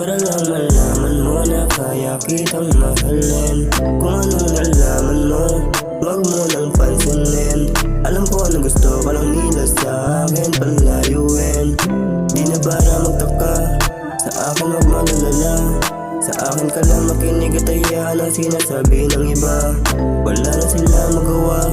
Parang naman naman mo na kaya kitang mahalin Kung anong nalaman mo akin palayuin Di na para magtaka? Sa akin wag magalala Sa akin ka lang makinig at hayaan ang sinasabi ng iba. Wala na sila magawa.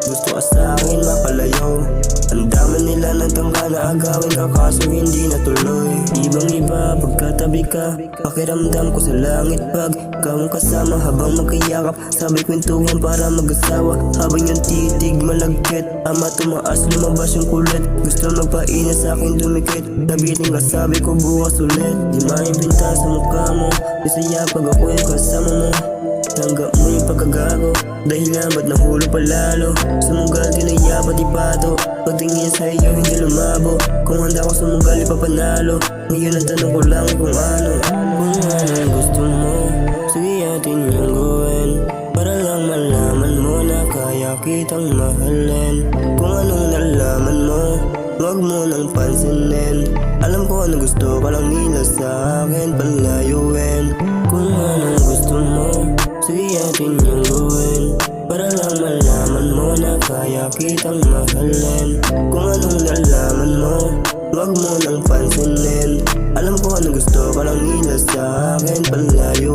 Gusto ka sa akin mapalayo. Ang dami nila ng tangka na agawin ka kaso hindi natuloy. Ibang iba pagkatabi ka Pakiramdam ko sa langit. Pag Ikaw ang kasama habang magkayakap Sabay kwentuhan para mag-asawa. Habang yung malagkit Ama tumaas lumabas yung kulit. Gusto magpaina sa akin dumikit. Tabitin ka sabi ko bukas ulit. Di maimbinta sa mukha mo. Bisaya pag ako yung kasama mo. Tanggap mo yung pagkagago. Dahilan ba't nahulog palalo Sumugal tinaya pati pato Pagtingin sa iyo hindi lumabo. Kung handa ko sumugal ipapanalo. Ngayon ang tanong ko lang kung ano kitang mahalin Kung anong nalaman mo Huwag mo nang pansinin. Alam ko ano gusto ka lang nila sa akin Palayuin. Kung anong gusto mo Sige atin yung gawin. Para lang malaman mo na kaya kitang mahalin. Kung anong nalaman mo Huwag mo nang pansinin. Alam ko ano gusto ka lang nila sa akin Palayuin